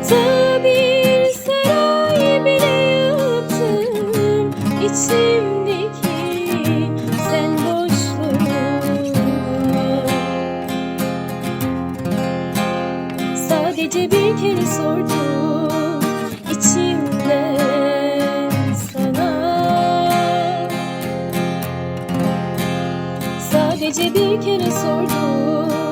Hatta saray bile yaptım içimdeki sen boşluğuna Sadece bir kere sordum içimden sana. Sadece bir kere sordum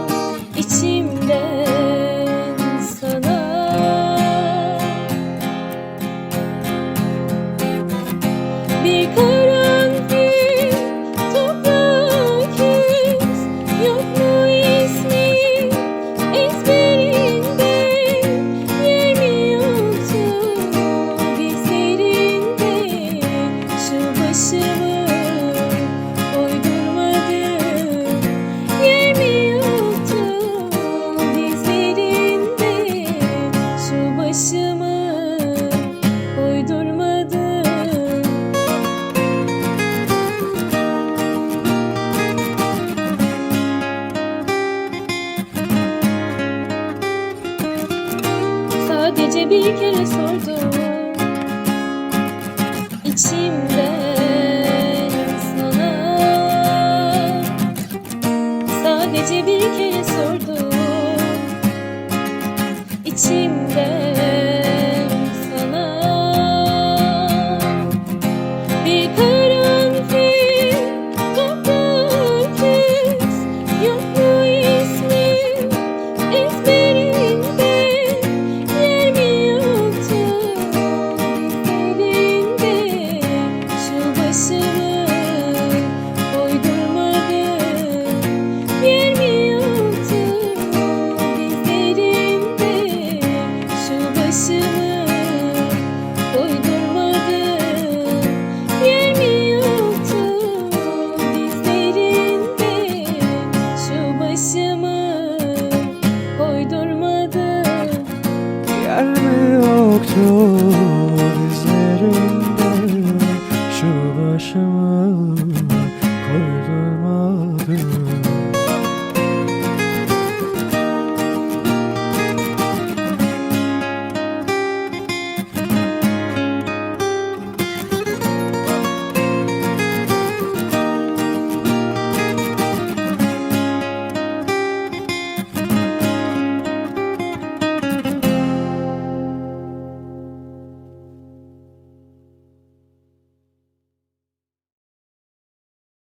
Gece bir kere sordum. İçimde sana Sadece bir kere sordum. İçimde yer mi yoktu dizlerimde şu başımın